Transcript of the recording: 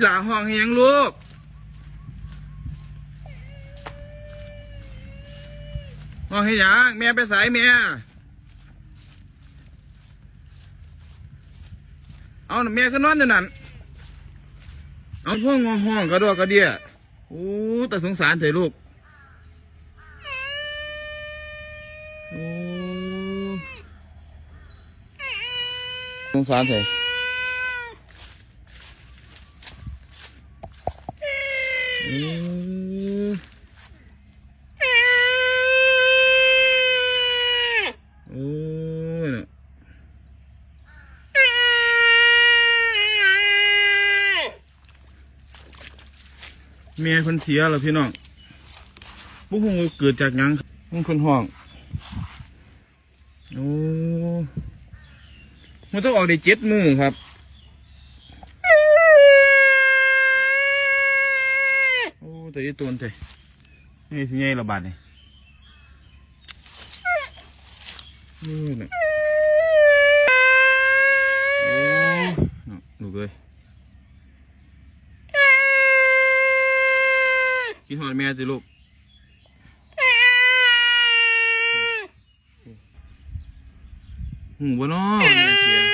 หลาห้องให้ยังลูก ห้องให้ยังแม่ไปสายแม่ เอาน่ะแม่ก็นอนอยู่นั่น เอาพ่องห้องกระดอกกระเดียโอ้แต่สงสารเถอะลูกโอ้สงสารเถอะเออ โอ้ยนะเมียคนเสียแล้วพี่น้องบุ้งเกิดจากยังมันคนห้อง โอ้มันต้องออกได้เจ็ดมือครับ โอ้แต่ยี่ตัวนี่นี่ที่ไงระบาดนี่โอ้ยน่ะโอ้น่ะลูกเอ้ยกินหอดแม่สิลูกหูบ่เนาะแม่เสีย